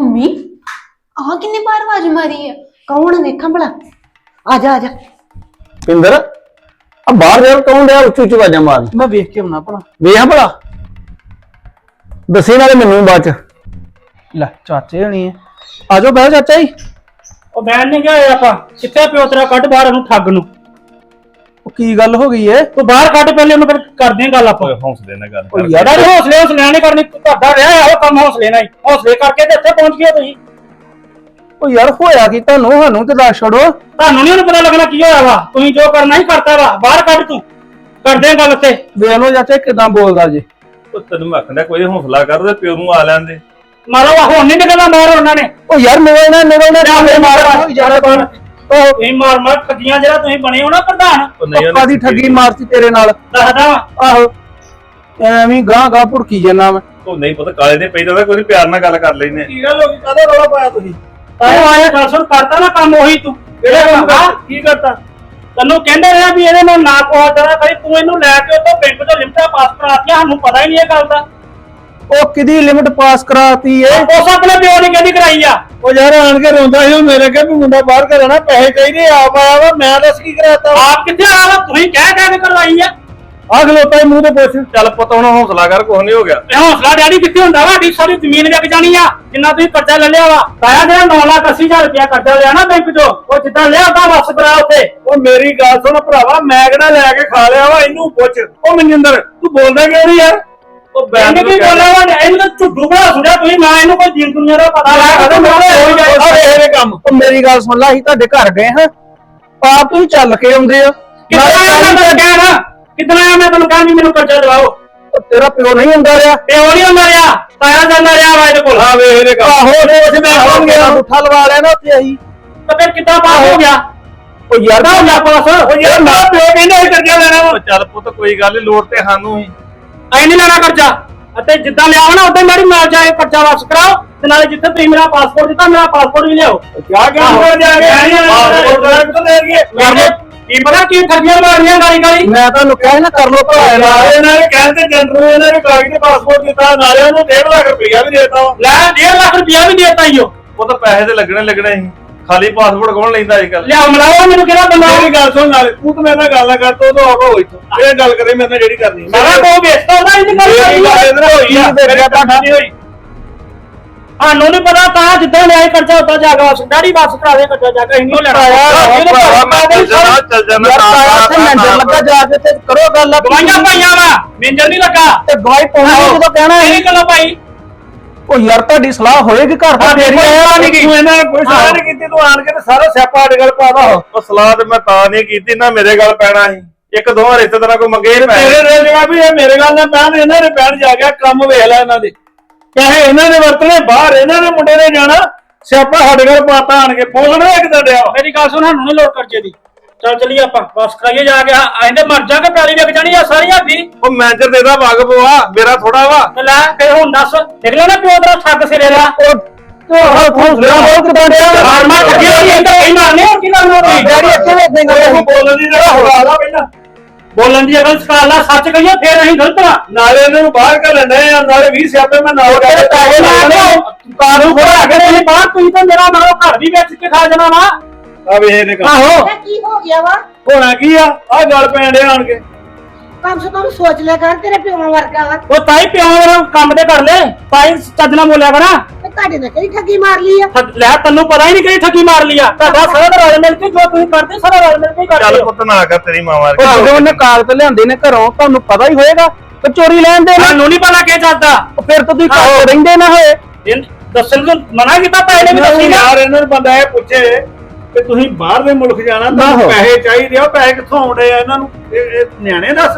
Mummy? ਆਹ ਕਿੰਨੇ ਬਾਰ ਆਵਾਜ਼ ਮਾਰੀ ਆ? ਕੌਣ ਵੇਖਾਂ ਭਲਾ। ਆ ਜਾ ਆ ਜਾ। ਪਿੰਦਰ ਆ ਬਾਹਰ ਯਾਰ ਕੌਣ ਡਿਆ ਉੱਚੀ ਉੱਚੀ ਆਵਾਜ਼ਾਂ ਮਾਰ ਮੈਂ ਵੇਖ ਕੇ ਆਉਣਾ ਭਲਾ। ਵੇਖ ਭਲਾ। ਦੱਸੀ ਨਾਲੇ ਮੈਨੂੰ ਬਾਅਦ ਚ। ਲੈ ਚਾਚੇ ਹਣੀ ਹੈ ਆਜੋ ਬਹਿ ਚਾਚਾ ਜੀ। ਉਹ ਬੈਨ ਨਹੀਂ ਗਿਆ ਆਪਾਂ। ਕਿੱਥੇ ਪਿਓ ਤੇਰਾ? ਕੱਢ ਬਾਹਰ ਉਹਨੂੰ ਠੱਗ ਨੂੰ। ਉਹ ਕੀ ਗੱਲ ਹੋ ਗਈ ਏ? ਤੂੰ ਬਾਹਰ ਕੱਢ ਪਹਿਲੇ ਉਹਨੂੰ ਫਿਰ ਕਰਦੇ ਆਂ ਗੱਲ ਆਪਾਂ। ਹੌਸਲੇ ਨਾਲ ਗੱਲ ਯਾਰ ਹੌਸਲੇ ਹੌਸਲੇ ਨਹੀਂ ਕਰਨੀ ਤੁਹਾਡਾ ਰਿਹਾ ਆ ਉਹ ਕੰਮ ਹੌਸਲੇ ਨਾਲ ਹੀ। ਹੌਸਲੇ ਕਰਕੇ ਤੇ ਇੱਥੇ ਪਹੁੰਚ ਗਏ ਤੁਸੀਂ। ਉਹ ਯਾਰ ਹੋਇਆ ਕੀ ਤੁਹਾਨੂੰ? ਸਾਨੂੰ ਤੇ ਦੱਸ ਛੜੋ ਤੁਹਾਨੂੰ ਨਹੀਂ ਉਹਨੂੰ ਪਤਾ ਲੱਗਣਾ ਕੀ ਹੋਇਆ ਵਾ। ਤੁਸੀਂ ਜੋ ਕਰਨਾ ਹੀ ਕਰਤਾ ਵਾ। ਬਾਹਰ ਕੱਢ ਤੂੰ। ਕਰਦੇ ਆਂ ਗੱਲ ਉੱਤੇ ਵੇਖ ਲਓ ਚਾਚਾ ਕਿਦਾਂ ਬੋਲਦਾ ਜੀ। ਉਹ ਤੈਨੂੰ ਮੈਂ ਆਖਣਾ ਕੋਈ ਹੌਸਲਾ ਕਰ ਤੇ ਪਿਓ ਨੂੰ ਆ ਲੈਂਦੇ ਮਾਰੋ ਹੁਣ ਨਹੀਂ ਨਿਕਲਣਾ ਬਾਹਰ ਉਹਨਾਂ ਨੇ। ਉਹ ਯਾਰ ਜਾ ਫਿਰ ਮਾਰ ਮਾਰ। ਯਾਰ ਬਾਹਰ। ਉਹ ਤੁਸੀਂ ਮਾਰ ਮਾਰ ਠੱਗੀਆਂ ਜਿਹੜਾ ਤੁਸੀਂ ਬਣੇ ਹੋ ਨਾ ਪ੍ਰਧਾਨ। ਉਹ ਨਹੀਂ ਪੱਪਾ ਦੀ ਠੱਗੀ ਮਾਰਤੀ ਤੇਰੇ ਨਾਲ। ਦੱਸਦਾ ਵਾ। ਆਹੋ। ਐਵੇਂ ਗਾਂ ਗਾਂ ਭੁੜਕੀ ਜਨਾ ਮੈਂ। ਉਹ ਨਹੀਂ ਪਤਾ ਕਾਲੇ ਦੇ ਪੈਦਾ ਤਾਂ ਕੋਈ ਪਿਆਰ ਨਾਲ ਗੱਲ ਕਰ ਲੈਨੇ ਕੀ ਗੱਲ ਹੋ ਗਈ? ਕਾਹਦਾ ਰੌਲਾ ਪਾਇਆ ਤੁਸੀਂ? ਤਾਏ ਆਇਆ ਸੁਣ ਕਰਤਾ ਨਾ ਕੰਮ ਉਹੀ ਤੂੰ। ਕਿਹੜਾ ਕੰਮ ਕਰ ਕੀ ਕਰਤਾ? ਤੈਨੂੰ ਕਹਿੰਦੇ ਰਿਹਾ ਵੀ ਇਹਦੇ ਨਾਲ ਨਾ ਪਹੁੰਚਦਾ ਕਰੀ ਤੂੰ ਇਹਨੂੰ ਲੈ ਕੇ ਉਹ ਤੋਂ ਬੈਂਕ ਤੋਂ ਲਿਮਟਾਂ ਪਾਸ ਕਰਾਤੀਆਂ ਸਾਨੂੰ ਪਤਾ ਹੀ ਨਹੀਂ ਇਹ ਗੱਲ ਦਾ। ਉਹ ਕਿਦੀ ਲਿਮਟ ਪਾਸ ਕਰਾਤੀ ਏ? ਉਸ ਆਪਣੇ ਪਿਓ ਨੇ ਕਹਿੰਦੀ ਕਰਾਈ ਆ। ਉਹ ਯਾਰ ਆਣ ਕੇ ਰੋਂਦਾ ਸੀ ਉਹ ਮੇਰੇ ਕੇ ਵੀ ਮੁੰਡਾ ਬਾਹਰ ਕਰਨਾ ਪੈਸੇ ਚਾਹੀਦੇ ਆਪ ਆਇਆ ਵਾ ਮੈਂ ਦੱਸ ਕੀ ਕਰਾਤਾ? ਆਪ ਕਿੱਥੇ ਆਇਆ ਵਾ? ਤੁਸੀਂ ਕਹਿ ਕਹਿ ਕੇ ਕਰਵਾਈ ਆ। ਆ ਖਲੋਤਾ ਮੂੰਹ ਤੇ ਪੁੱਛ। ਚੱਲ ਪੁੱਤ ਹੁਣ ਹੌਸਲਾ ਕਰ ਕੁਛ ਨਹੀਂ ਹੋ ਗਿਆ। ਇਹ ਹੌਸਲਾ ਡੈਡੀ ਕਿੱਥੇ ਹੁੰਦਾ ਵਾ? ਸਾਡੀ ਸਾਰੀ ਜ਼ਮੀਨ ਵਿਕ ਜਾਣੀ ਆ ਜਿੰਨਾ ਤੁਸੀਂ ਕਰਜ਼ਾ ਲੈ ਲਿਆ ਵਾ। ਤਾਇਆ ਜਿਹੜਾ 9 ਲੱਖ 80 ਹਜ਼ਾਰ ਰੁਪਇਆ ਕਰਜ਼ਾ ਲਿਆ ਨਾ ਬੈਂਕ ਚੋਂ। ਉਹ ਜਿੱਦਾਂ ਲਿਆ ਉਹਦਾ ਵਾਪਸ ਕਰਾ ਉੱਥੇ। ਉਹ ਮੇਰੀ ਗੱਲ ਸੁਣ ਭਰਾਵਾ ਮੈਂ ਕਿਹੜਾ ਲੈ ਕੇ ਖਾ ਲਿਆ ਵਾ ਇਹਨੂੰ ਪੁੱਛ। ਉਹ ਮਨਜਿੰਦਰ ਤੂੰ ਬੋਲਦਾ ਕਿਉਂ ਨਹੀਂ ਯਾਰ? ਉਹ ਬੈਂਕ ਬੈਨ ਕੀ ਬੋਲਿਆ ਵਾ ਇਹਨੂੰ ਤਾਂ ਝੁੱਡੂ ਬਣਾ ਸੁਣਿਆ ਤੁਸੀਂ ਨਾ ਇਹਨੂੰ ਕੋਈ ਦੀਨ ਦੁਨੀਆ ਦਾ ਪਤਾ ਲੱਗਾ ਇਹਦੇ ਕੰਮ। ਉਹ ਮੇਰੀ ਗੱਲ ਸੁਣ ਲੈ ਅਸੀਂ ਤੁਹਾਡੇ ਘਰ ਗਏ ਹਾਂ। ਆਪ ਤੁਸੀਂ ਚੱਲ ਕੇ ਆਉਂਦੇ ਹੋ। ਆਇਆ ਮੈਂ ਤੁਹਾਨੂੰ ਕਹਿ ਵੀ ਮੈਨੂੰ ਕਰਜ਼ਾ ਦਿਵਾਓ? ਤੇਰਾ ਪਿਓ ਨਹੀਂ ਹੁੰਦਾ ਰਿਹਾ। ਨਹੀਂ ਹੁੰਦਾ ਰਿਹਾ। ਤਾਇਆ ਜਾਂਦਾ ਰਿਹਾ ਵਾ ਇਹਦੇ ਕੋਲ। ਆ ਵੇ ਇਹਦੇ ਕੰਮ ਆਹੋ ਰੋਜ਼ ਮੈਂ ਆਉਂ ਗਿਆ ਮੁੱਠਾ ਲਵਾ ਲਿਆ ਨਾ ਉੱਥੇ ਤਾਂ ਫਿਰ ਕਿੱਦਾਂ ਪਾਸ ਹੋ ਗਿਆ? ਉਹ ਯਾਰ ਕਿੱਦਾਂ ਹੋ ਗਿਆ ਪਾਸ? ਉਹ ਯਾਰ ਮੇਰਾ ਪਿਓ ਕਹਿੰਦਾ ਸੀ ਕਰਜ਼ਾ ਲੈਣਾ ਵਾ। ਚੱਲ ਪੁੱਤ ਕੋਈ ਗੱਲ ਨੀ ਲੋੜ ਤੇ ਸਾਨੂੰ ਹੀ। ਐ ਨਹੀਂ ਲੈਣਾ ਕਰਜ਼ਾ। ਅਤੇ ਜਿੱਦਾਂ ਲਿਆਓ ਨਾ ਉਦਾਂ ਮੇਰੀ ਨਾਲ ਜਾ ਕੇ ਕਰਜ਼ਾ ਵਾਪਸ ਕਰਾਓ। ਤੇ ਨਾਲੇ ਜਿੱਥੇ ਤੁਸੀਂ ਮੇਰਾ ਪਾਸਪੋਰਟ ਦਿੱਤਾ ਮੇਰਾ ਪਾਸਪੋਰਟ ਵੀ ਲਿਆਓ। ਕਿਆ ਆਹੋ। ਜਾ ਕੇ? ਪਾਸਪੋਰਟ ਕੀ ਪਤਾ ਕੀ ਠੱਗੀਆਂ ਮਾਰੀਆਂ ਗਾਲੀ ਗਾਲੀ? ਮੈਂ ਤੁਹਾਨੂੰ ਕਿਹਾ ਨਾ ਕਰ ਲੋ ਭਰਾ ਨਾਲੇ ਇਹਨਾਂ ਨੇ ਕਹਿੰਦੇ ਜੰਟਰ ਨੂੰ ਇਹਨਾਂ ਨੇ ਕਾਗਜ਼ ਤੇ ਪਾਸਪੋਰਟ ਦਿੱਤਾ ਨਾਲੇ ਉਹਨੂੰ 1.5 ਲੱਖ ਰੁਪਇਆ ਵੀ ਦੇਤਾ। ਲੈ 1.5 ਲੱਖ ਰੁਪਇਆ ਵੀ ਦੇਤਾ ਈਓ ਉਹ ਤਾਂ ਪੈਸੇ ਤੇ ਲੱਗਣੇ ਲੱਗਣੇ ਸੀ। ਖਾਲੀ ਪਾਸਪੋਰਟ ਕੌਣ ਲੈਂਦਾ ਅੱਜ ਕੱਲ ਲਿਆਓ ਮਲਾਓ ਮੈਨੂੰ ਕਿਹੜਾ ਬੰਦਾ ਮੇਰੀ ਗੱਲ ਸੁਣ ਨਾਲੇ ਤੂੰ ਤੇ ਮੇਰੇ ਨਾਲ ਗੱਲ ਨਾ ਕਰ ਤੋ ਉਹ ਆਗੋ ਹੋਈ ਤੂੰ ਇਹ ਗੱਲ ਕਰੇ ਮੇਰੇ ਨਾਲ ਜਿਹੜੀ ਕਰਨੀ ਸਾਰਾ ਕੋ ਵੇਚਦਾ ਉਹਦਾ ਇਹਦੀ ਗੱਲ ਕਰੀ ਇਹਦੇ ਨਾਲ ਹੋਈ ਆ। ਮੇਰੇ ਤਾਂ ਨਹੀਂ ਹੋਈ। ਸਾਨੂੰ ਨਹੀਂ ਪਤਾ ਤਾਂ ਜਿੱਦਾਂ ਲਿਆਏ ਕਰਜ਼ਾ ਉਦਾਂ ਜਾ ਕੇ ਵਾਪਸ ਡੈਡੀ ਵਾਪਸ ਕਰਾ ਦੇ ਕਰਜ਼ਾ ਜਾ ਕੇ ਨਹੀਂ ਲੈਣਾ। ਮੈਂ ਚੱਲ ਤਾਇਆ ਉੱਥੇ ਮੈਂਟਰ ਲੱਗਾ ਜਾ ਕੇ ਤੇ ਕਰੋ ਗੱਲ। ਦਵਾਈਆਂ ਪਾਈਆਂ ਵਾ ਮੇਂਜਰ ਨਹੀਂ ਲੱਗਾ। ਤੇ ਗਵਾਈ ਪਾਉਣੀ ਜਦੋਂ ਕਹਿਣਾ ਇਹ ਹੈ ਗੱਲਾਂ ਭਾਈ ਉਹ ਯਾਰ ਤੁਹਾਡੀ ਸਲਾਹ ਹੋਏਗੀ ਘਰ ਦਾ ਫੇਰ ਹੀ ਆਇਆ ਨਹੀਂ ਤੂੰ ਇਹਨਾਂ ਨੇ ਕੋਈ ਸਲਾਹ ਨਹੀਂ ਕੀਤੀ ਤੂੰ ਆਣ ਕੇ ਤੇ ਸਾਰਾ ਸਿਆਪਾ ਸਾਡੇ ਗੱਲ ਪਾਦਾ ਉਹ ਸਲਾਹ ਤੇ ਮੈਂ ਤਾਂ ਨਹੀਂ ਕੀਤੀ ਨਾ ਮੇਰੇ ਗੱਲ ਪੈਣਾ ਸੀ। ਇੱਕ ਦੋ ਰਿਸ਼ਤੇਦਾਰਾਂ ਕੋ ਮੰਗੇ ਪੈਸੇ। ਤੇਰੇ ਦੇ ਜਵਾਬ ਵੀ ਇਹ ਮੇਰੇ ਗੱਲ ਨਾਲ ਪੈਣ ਇਹਨਾਂ ਨੇ ਪੈਣ ਜਾ ਗਿਆ ਕੰਮ ਵੇਖ ਲੈ ਇਹਨਾਂ ਦੇ। ਚਾਹੇ ਇਹਨਾਂ ਨੇ ਵਰਤਣੇ ਬਾਹਰ ਇਹਨਾਂ ਨੇ ਮੁੰਡੇ ਨੇ ਜਾਣਾ। ਸਿਆਪਾ ਸਾਡੇ ਘਰ ਪਾਤਾ ਆਣ ਕੇ। ਬੋਲਣਾ ਇੱਕ ਤਾਂ ਡਿਆ। ਮੇਰੀ ਗੱਲ ਸੁਣ ਸਾਨੂੰ ਨਹੀਂ ਲੋੜ ਕਰਜ਼ੇ ਦੀ। ਚੱਲ ਚਲੀਏ ਆਪਾਂ ਬਸ ਕਰਾਈਏ ਜਾ ਕੇ ਆਇੰਦੇ ਮਰ ਜਾ ਕੇ ਪੈਲੀ ਵਿਕ ਜਾਣੀ ਆ ਸਾਰੀ ਹਾਦੀ ਉਹ ਮੈਨੇਜਰ ਦੇਦਾ ਵਗ ਪਵਾ ਮੇਰਾ ਥੋੜਾ ਵਾ। ਤੇ ਲੈ ਫਿਰ ਹੁਣ ਦੱਸ ਨਿਕਲਿਆ ਨਾ ਪਿਓ ਦਾ ਠੱਗ ਸਿਰੇ ਦਾ? ਉਹ ਹੌਸਲਾ ਹੋ ਕਿਦਾਂ ਡਿਆ ਹਾਰ ਮਾਰ ਠੱਗੀ ਹੋਈ ਇੰਦਰ ਕਈ ਮਾਰਨੇ ਹੋਰ ਕੀ ਕਰਨਾ ਤੁਸੀਂ ਡੈਡੀ ਇੱਥੇ ਵੇਖ ਦੇ ਉਹ ਬੋਲਣ ਦੀ ਜਰਾ ਹੋਲਾ ਲਾ ਪਹਿਲਾਂ ਬੋਲਣ ਦੀ ਅਗਲ ਸਕਾਲ ਨਾਲ ਸੱਚ ਕਹੀਏ ਫਿਰ ਅਸੀਂ ਗਲਤ ਆ। ਨਾਲੇ ਇਹਨਾਂ ਨੂੰ ਬਾਹਰ ਕਰ ਲੈਣੇ ਆ ਨਾਲੇ 20 ਸਿਆਪੇ ਮੈਂ ਨਾਲ ਤੇਰੇ ਪੈਸੇ ਲੱਗਣੇ ਕਾਨੂੰ ਖੜਾ ਕੇ ਤੁਸੀਂ ਬਾਹਰ ਤੁਸੀਂ ਤਾਂ ਮੇਰਾ ਨਾਲੋਂ ਘਰ ਵੀ ਵੇਚ ਕੇ ਖਾ ਜਾਣਾ ਵਾ। ਆ ਵੇ ਇਹਨੇ ਕੰਮ ਆਹੋ। ਇਹ ਕੀ ਹੋ ਗਿਆ ਵਾ? ਹੋਣਾ ਕੀ ਆ? ਆ ਗੱਲ ਪੈਣ ਦੇ ਆਣ ਕੇ। ਕਮ ਸੇ ਕਮ ਸੋਚ ਲਿਆ ਕਰ ਤੇਰੇ ਪਿਓ ਵਰਗਾ ਵਾ। ਉਹ ਤਾਈ ਪਿਓ ਮੇਰਾ ਕੰਮ ਤੇ ਕਰ ਲੈ। ਤਾਈ ਚੱਜ ਨਾਲ ਬੋਲਿਆ ਕਰਾਂ। ਤੇ ਤੁਹਾਡੇ ਨਾਲ ਕਿਹੜੀ ਠੱਗੀ ਮਾਰ ਲਈ ਆ? ਠੱਗ- ਲੈ ਤੈਨੂੰ ਪਤਾ ਹੀ ਨਹੀਂ ਕਿਹੜੀ ਠੱਗੀ ਮਾਰ ਲਈ ਆ। ਤੁਹਾਡਾ ਸਾਰਾ ਤਾਂ ਰਲ ਮਿਲ ਕੇ ਜੋ ਤੁਸੀਂ ਕਰਦੇ ਸਾਰਾ ਰਲ ਮਿਲ ਕੇ ਹੀ ਕਰਦੇ ਚੱਲ ਹੋ। ਪੁੱਤ ਨਾ ਕਰ ਤੇਰੀ ਮਾਂ ਮਾਰ ਉਹ ਜਦੋਂ ਉਹਨੇ ਕਾਗਜ਼ ਲਿਆਂਦੇ ਨੇ ਘਰੋਂ ਤੁਹਾਨੂੰ ਪਤਾ ਹੀ ਹੋਏਗਾ ਕਿ ਚੋਰੀ ਲੈਣ ਦੇ ਨਾ ਤੁਹਾਨੂੰ ਨਹੀਂ ਪਤਾ ਕੀ ਚੱਲਦਾ ਉਹ ਫਿਰ ਤਾਂ ਤੁਸੀਂ ਘਰ ਰਹਿੰਦੇ ਨਾ ਹੋਏ। ਦੱਸਣ ਨੂੰ ਮਨਾ ਕੀਤਾ ਤਾਂ ਇਹਨੇ ਵੀ ਦੱਸੀ ਨਾ। ਯਾਰ ਇਹਨਾਂ ਨੂੰ ਬੰਦਾ ਇਹ ਪੁੱਛੇ ਕਿ ਤੁਸੀਂ ਬਾਹਰ ਦੇ ਮੁਲਕ ਜਾਣਾ ਆਹੋ। ਤੁਹਾਨੂੰ ਪੈਸੇ ਚਾਹੀਦੇ ਆ ਉਹ ਪੈਸੇ ਕਿੱਥੋਂ ਆਉਂਦੇ ਆ ਇਹਨਾਂ ਨੂੰ? ਇਹ ਇਹ ਨਿਆਣੇ ਦੱਸ।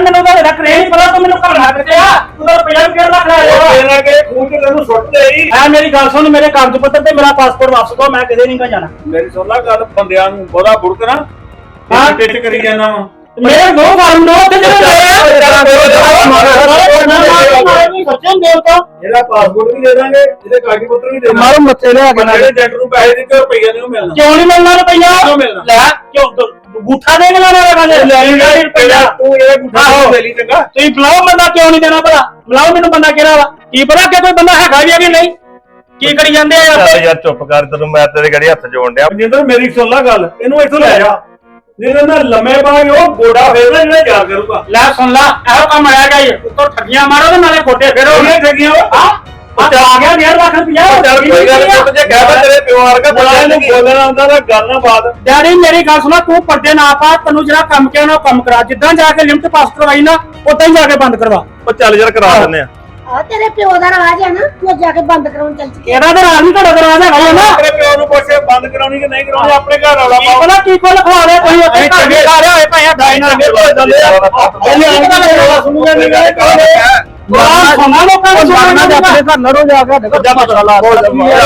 ਮੈਨੂੰ ਤਾਂ ਰੱਖ ਪਤਾ ਤੂੰ ਮੈਨੂੰ ਘਰ ਲੱਗ ਗਿਆ ਤੂੰ ਤਾਂ ਰੁਪਇਆ ਵੀ ਕਿਹੜਾ ਰੱਖ ਤੇਰਾ ਕੇ ਖੂਨ ਤੇ ਤੈਨੂੰ ਸੁੱਟਦੇ ਹੀ ਆ ਮੇਰੀ ਗੱਲ ਸੁਣ ਮੇਰੇ ਕਾਗਜ਼ ਪੱਤਰ ਤੇ ਮੇਰਾ ਪਾਸਪੋਰਟ ਵਾਪਸ ਦੋ ਮੈਂ ਕਿਤੇ ਨਹੀਂ ਕਾ ਜਾਣਾ। ਮੇਰੀ ਸੁਣ ਲੈ ਗੱਲ ਬੰਦਿਆਂ ਨੂੰ ਬੜਾ ਬੁੜਕਣਾ ਹਾਂ। ਹਾਂ ਟਿੱਟ ਕਰੀ ਜਾਣਾ ਵਾ। ਮੇਰੇ ਦੋ ਫਾਰਮ ਦੋ ਤੇ ਜਿਹੜੇ ਸੱਚੇ ਦੇਵ ਤੋਂ ਇਹਦਾ ਪਾਸਪੋਰਟ ਵੀ ਦੇ ਦਾਂਗੇ ਇਹਦੇ ਕਾਗਜ਼ ਪੱਤਰ ਵੀ ਦੇ ਮਾਰੋ ਮੱਥੇ ਲਿਆ ਕੇ ਦਾਂਗੇ ਜਿਹੜੇ ਜੱਟ ਨੂੰ ਪੈਸੇ ਦਿੱਤੇ ਰੁਪਈਆ ਨਹੀਂ ਉਹ ਮਿਲਣਾ। ਕਿਉਂ ਨਹੀਂ ਮਿਲਣਾ ਰੁਪਈਆ? ਕਿਉਂ ਮਿਲਣਾ? ਲੈ ਕਿਉਂ? ਗੂਠਾ ਦੇ ਲੈਣਾ ਮੇਰਾ ਗੱਲ ਰੁਪਈਆ। ਤੂੰ ਇਹ ਗੁੱਠਾ ਆਹੋ। ਦੇ ਲਈ ਚੰਗਾ। ਤੁਸੀਂ ਬੁਲਾਓ ਬੰਦਾ ਕਿਉਂ ਨਹੀਂ ਦੇਣਾ ਭਲਾ? ਬੁਲਾਓ ਮੈਨੂੰ ਬੰਦਾ ਕਿਹੜਾ ਵਾ? ਕੀ ਪਤਾ ਕਿ ਕੋਈ ਬੰਦਾ ਹੈਗਾ ਵੀ ਆ ਕਿ ਨਹੀਂ? ਕੀ ਕਰੀ ਜਾਂਦੇ ਆ ਯਾਰ? ਚੁੱਪ ਕਰ ਤੈਨੂੰ ਮੈਂ ਤੇਰੇ ਗੜੀ ਹੱਥ ਜੋੜਨ ਡਿਆ। ਜਿੰਦਰ ਮੇਰੀ ਸੁਣ ਲੈ ਗੱਲ। ਇਹਨੂੰ ਇੱਥੋਂ ਲੈ ਜਾ। ਜਿਹਦੇ ਨਾਲ ਲੰਮੇ ਕੇ ਉਹ ਗੋਡਾ ਫੇਰਦਾ ਜਿਹੜਾ ਜਾ ਕਰੂਗਾ। ਲੈ ਸੁਣ ਲਾ ਇਹੋ ਕੰਮ ਰਹਿ ਗਿਆ ਈ ਉੱਤੋਂ ਠੱਗੀਆਂ ਮਾਰੋ ਤੇ ਨਾਲੇ ਗੋਡੇ ਫੇਰੋ। ਉਹਨੇ ਠੱਗੀਆਂ ਆ ਆ ਗਿਆ 1.5 ਲੱਖ ਰੁਪਇਆ ਚੱਲ ਕੋਈ ਗੱਲ ਨੀ, ਪੁੱਤ ਜੇ ਕਹਿ ਤਾ ਤੇਰੇ ਪਿਓ ਵਰਗਾ ਬੜਾ ਇਹਨੂੰ ਬੋਲਣਾ ਆਉਂਦਾ ਤਾਂ ਗੱਲ ਨਾ ਬਾਤ। ਡੈਡੀ ਮੇਰੀ ਗੱਲ ਸੁਣਾ ਤੂੰ ਪਰਦੇ ਨਾ ਪਾ ਤੈਨੂੰ ਜਿਹੜਾ ਕੰਮ ਕਿਹਾ ਨਾ ਉਹ ਕੰਮ ਕਰਾ। ਜਿੱਦਾਂ ਜਾ ਕੇ ਲਿਮਟ ਪਾਸ ਕਰਵਾਈ ਨਾ ਉਦਾਂ ਹੀ ਜਾ ਕੇ ਬੰਦ ਕਰਵਾ। ਉਹ ਚੱਲ ਯਾਰ ਕਰਾ ਦਿੰਦੇ ਆ। ਆ ਤੇਰੇ ਪਿਓ ਦਾ ਰਾਜ ਹੈ ਨਾ ਤੂੰ ਜਾ ਕੇ ਬੰਦ ਕਰਾਉਣ ਚੱਲ ਚੁੱਕੀ ਇਹਦਾ ਤਾਂ ਰਾਜ ਨਹੀਂ ਤੁਹਾਡਾ ਦਰਵਾਜ਼ਾ ਹੈਗਾ ਹੀ ਆ ਨਾ। ਆਪਣੇ ਪਿਓ ਨੂੰ ਪੁੱਛੇ ਬੰਦ ਕਰਾਉਣੀ ਕਿ ਨਹੀਂ ਕਰਾਉਣੀ ਆਪਣੇ ਘਰ ਵਾਲਾ ਕੀ ਪਤਾ ਕੀ ਕੋਲ ਖਵਾ ਲਿਆ ਤੁਸੀਂ ਉੱਥੇ ਘਰ ਦੇ ਘਰ ਹੋਏ ਭਾਇਆ ਦਾਈ ਨਾਲ। ਪਹਿਲੇ ਆਣ ਕੇ ਰੌਲਾ ਸੁਣੂਗਾ ਨਹੀਂ ਗਾ ਬੜਾ ਸਮਾਂ ਲੋਕਾਂ ਨੂੰ ਸੁਣਨਾ ਦੇ ਆਪਣੇ ਘਰ ਨਰੋ ਜਾ ਕੇ ਜਾ ਮਸਲਾ ਲਾ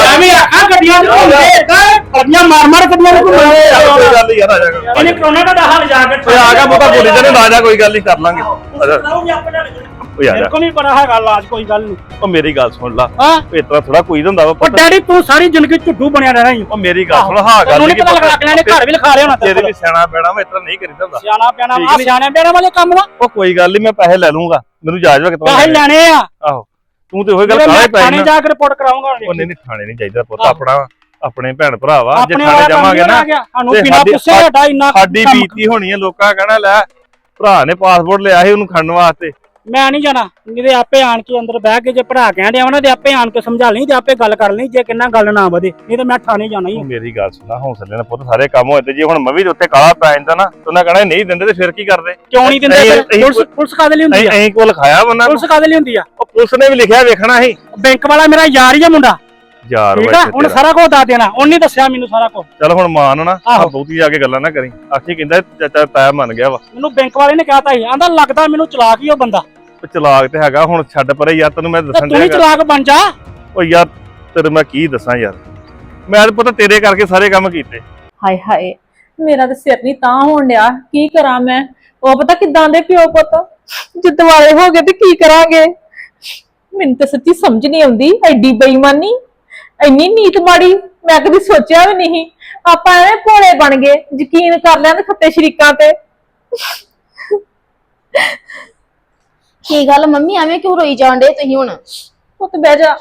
ਐਵੇਂ ਆਖਾਂ ਗੱਡੀਆਂ ਨੂੰ ਘੁੰਮਦੇ ਏਦਾਂ ਗੱਡੀਆਂ ਮਾਰ ਮਾਰ ਗੱਡੀਆਂ ਨੂੰ ਘੁੰਮਦੇ ਕੋਈ ਗੱਲ ਨੀ ਯਾਰ ਆ ਜਾ ਇਹਨੇ ਕਰੋਨਾ ਦਾ ਹਾਲ ਜਾ ਕੇ ਓਏ ਆ ਗਿਆ ਪੁੱਤਾ ਬੋਲੀ ਤੇ ਨਾ ਜਾ ਕੋਈ ਗੱਲ ਨਹੀਂ ਕਰ ਲਾਂਗੇ। ਆ ਜਾ ਓਏ ਆ ਮੇਰੇ ਕੋਲ ਨਹੀਂ ਪਤਾ ਹੈਗਾ ਇਲਾਜ ਕੋਈ ਗੱਲ ਨਹੀਂ ਉਹ ਮੇਰੀ ਗੱਲ ਸੁਣ ਲਾ। ਹਾਂ? ਇਸ ਤਰ੍ਹਾਂ ਥੋੜਾ ਕੋਈ ਹੁੰਦਾ ਵਾ ਉਹ ਪੁੱਤ। ਡੈਡੀ ਤੂੰ ਸਾਰੀ ਜ਼ਿੰਦਗੀ ਝੁੱਡੂ ਬਣਿਆ ਰਹਿਣਾ ਹੀ ਉਹ ਮੇਰੀ ਗੱਲ ਸੁਣ ਹਾਂ ਗੱਲ ਤੈਨੂੰ ਨਹੀਂ ਨੀ ਪਤਾ ਲੱਗਣਾ ਅਗਲੇ ਨੇ ਘਰ ਵੀ ਲਿਖਾ ਲਿਆ ਹੋਣਾ ਤੇਰੇ ਵੀ ਸਿਆਣਾ ਪੈਣਾ ਮੈਂ ਇਸ ਤਰ੍ਹਾਂ ਨਹੀਂ ਕਰੀਦਾ ਹੁੰਦਾ ਸਿਆਣਾ ਪਿਆਣਾ ਠੀਕ ਆ ਨੀ? ਸਿਆਣੇ ਪਿਆਣੇ ਵਾਲੇ ਕੰਮ ਵਾ। ਉਹ ਕੋਈ ਗੱਲ ਨਹੀਂ ਮੈਂ ਪੈਸੇ ਲੈ ਲੂੰਗਾ। ਮੈਨੂੰ ਜਾਜ ਵਾ ਕਿਤੋਂ ਪੈਸੇ ਲੈਣੇ ਆ। ਆਹੋ। ਤੂੰ ਤੇ ਉਹੀ ਗੱਲ ਜਿਹੜੇ ਕਾਲੇ ਮੈਂ ਪੈ ਥਾਣੇ ਜਾ ਕੇ ਰਿਪੋਰਟ ਕਰਾਉਂਗਾ ਉਹ ਨਹੀਂ ਨਹੀਂ ਥਾਣੇ ਨਹੀਂ ਚਾਹੀਦਾ ਪੁੱਤ ਆਹੋ। ਆਪਣਾ ਆਪਣੇ ਭੈਣ ਭਰਾ ਵਾ। ਜੇ ਥਾਣੇ ਜਾਵਾਂਗੇ ਨਾ ਸਾਨੂੰ ਬਿਨਾ ਸਾਡੀ- ਪੁੱਛੇ ਸਾਡਾ ਇੰਨਾ ਸਾਡੀ ਕੰਮ- ਬੀਤੀ ਹੋਣੀ ਹੈ ਲੋਕਾਂ ਕਹਿਣਾ ਲੈ ਭਰਾ ਨੇ ਪਾਸਪੋਰਟ ਲਿਆ ਸੀ ਉਹਨੂੰ ਖੜਨ ਵਾਸਤੇ। ਮੈਂ ਨਹੀਂ ਜਾਣਾ। ਜਿਹਦੇ ਆਪੇ ਆਣ ਕੇ ਅੰਦਰ ਬਹਿ ਕੇ ਜੇ ਭਰਾ ਕਹਿੰਦੇ ਆ ਨਾ ਤੇ ਆਪੇ ਆਣ ਕੇ ਸਮਝਾ ਲਈ ਤੇ ਆਪੇ ਗੱਲ ਕਰ ਲਈ ਜੇ ਕਿੰਨਾ ਗੱਲ ਨਾ ਵਧੇ। ਨਹੀਂ ਤਾਂ ਮੈਂ ਥਾਣੇ ਜਾਣਾ ਹੀ ਆ। ਮੇਰੀ ਗੱਲ ਸੁਣਾ ਹੌਸਲੇ ਨਾਲ ਪੁੱਤ ਸਾਰੇ ਕੰਮ ਹੋਏ ਤੇ ਜੇ ਹੁਣ ਮੈਂ ਵੀ ਉੱਤੇ ਕਾਲਾ ਪੈ ਜਾਂਦਾ ਨਾ ਤੇ ਉਹਨਾਂ ਕਹਿਣਾ ਨਹੀਂ ਦਿੰਦੇ ਤੇ ਫਿਰ ਕੀ ਕਰਦੇ? ਕਿਉਂ ਨਹੀਂ ਦਿੰਦੇ ਅਸੀਂ- ਫਿਰ? ਅਸੀਂ- ਪੁਲਿਸ ਪੁਲਿਸ ਕਾਦੇ ਲਈ ਹੁੰਦੀ ਅਸੀਂ ਆ? ਅਸੀਂ ਕੋਲ ਲਿਖਾਇਆ ਬੰਨਾ ਪੁਲਿਸ ਕਾਦੇ ਲਈ ਹੁੰਦੀ ਆ? ਉਹ ਪੁਲਿਸ ਨੇ ਵੀ ਲਿਖਿਆ ਵੇਖਣਾ ਸੀ। ਬੈਂਕ ਵਾਲਾ ਮੇਰਾ ਯਾਰ ਹੀ ਆ ਮੁੰਡਾ। ਯਾਰ ਠੀਕ ਆ ਹੁਣ ਸਾਰਾ ਕੁਝ ਦੱਸ ਦੇਣਾ ਉਹਨੇ ਦੱਸਿਆ ਮੈਨੂੰ ਸਾਰਾ ਕੁਝ ਚੱਲ ਹੁਣ ਮਾਨ ਨਾ ਆਹੋ। ਆਹ ਬਹੁਤੀ ਜਾ ਕੇ ਗੱਲਾਂ ਨਾ ਕਰੀ। ਆਖੀ ਕਹਿੰਦਾ ਚਾਚਾ ਤਾਇਆ ਮੰਨ ਗਿਆ ਵਾ। ਮੈਨੂੰ ਬੈਂਕ ਵਾਲੇ ਨੇ ਕਹਿਤਾ ਸੀ ਆਂਦਾ ਲੱਗਦਾ ਮੈਨੂੰ ਚਲਾਕ ਹੀ ਉਹ ਬੰਦਾ। ਉਹ ਚਲਾਕ ਤੇ ਹੈਗਾ ਹੁਣ ਛੱਡ ਪਰੇ ਯਾਰ ਤੈਨੂੰ ਮੈਂ ਤੇ ਦੱਸਣ ਤੂੰ ਚਲਾਕ ਬਣ ਜਾ। ਉਹ ਯਾਰ ਤੇਰੇ ਮੈਂ ਕੀ ਦੱਸਾਂ ਯਾਰ। ਮੈਂ ਤਾਂ ਪਤਾ ਤੇਰੇ ਕਰਕੇ ਸਾਰੇ ਕੰਮ ਕੀਤੇ। ਹਾਏ ਹਾਏ ਮੇਰਾ ਤਾਂ ਸਿਰ ਨਹੀਂ ਤਾਂ ਹੋਣ ਡਿਆ। ਕੀ ਕਰਾਂ ਮੈਂ? ਉਹ ਪਤਾ ਕਿਦਾਂ ਦੇ ਪਿਓ ਪੁੱਤ? ਜਿੱਦ ਵਾਲੇ ਹੋ ਗਏ ਤੇ ਕੀ ਕਰਾਂਗੇ? ਮੈਨੂੰ ਤਾਂ ਸੱਚੀ ਸਮਝ ਨਹੀਂ ਆਉਂਦੀ ਐਡੀ ਬੇਈਮਾਨੀ। ਇੰਨੀ ਨੀਤ ਮਾੜੀ ਮੈਂ ਕਦੀ ਸੋਚਿਆ ਵੀ ਨਹੀਂ। ਆਪਾਂ ਐਵੇਂ ਭੋਲੇ ਬਣ ਗਏ ਯਕੀਨ ਕਰ ਲਿਆ ਤੇ ਖੱਤੇ ਸ਼ਰੀਕਾਂ ਤੇ। ਕੀ ਗੱਲ ਮੰਮੀ ਐਵੇਂ ਕਿਉਂ ਰੋਈ ਜਾਂਦੇ ਤੁਸੀਂ ਹੁਣ? ਪੁੱਤ ਬਹਿ ਜਾ।